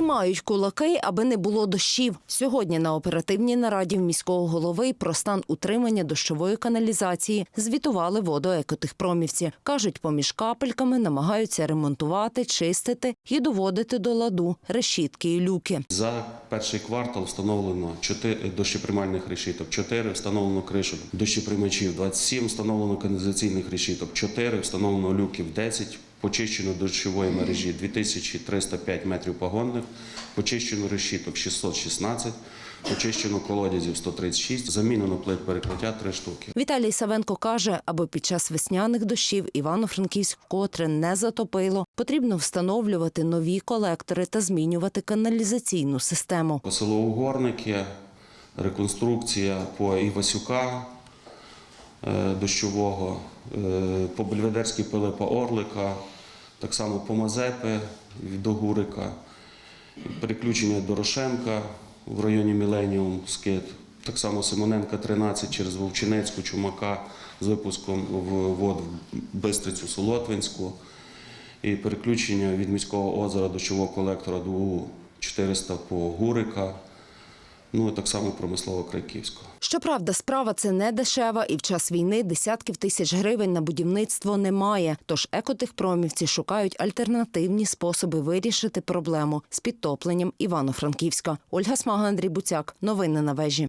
Тримають кулаки, аби не було дощів. Сьогодні на оперативній нараді в міського голови про стан утримання дощової каналізації звітували водоекотехпромівці. Кажуть, поміж капельками намагаються ремонтувати, чистити і доводити до ладу решітки і люки. За перший квартал встановлено 4 дощоприймальних решіток, 4 встановлено кришок дощоприймачів, 27 встановлено каналізаційних решіток, 4 встановлено люків, 10 почищено дощової мережі, 2305 метрів погонних, почищено решіток 616, почищено колодязів 136, замінено плит перекриття 3 штуки. Віталій Савенко каже, аби під час весняних дощів Івано-Франківськ котре не затопило, потрібно встановлювати нові колектори та змінювати каналізаційну систему. По селу Угорники, реконструкція по Івасюка дощового, е, по Бельведерській Пилипа Орлика, так само по Мазепи до Гурика, переключення Дорошенка в районі Міленіум Скит, так само Симоненка 13 через Вовчинецьку, Чумака з випуском в вод в Бистрицю Солотвинську. І переключення від міського озера дощового колектора до УУ 400 по Гурика, ну і так само промислово Крайківського. Щоправда, справа це не дешева, і в час війни десятків тисяч гривень на будівництво немає. Тож екотехпромівці шукають альтернативні способи вирішити проблему з підтопленням Івано-Франківська. Ольга Смага, Андрій Буцяк. Новини на вежі.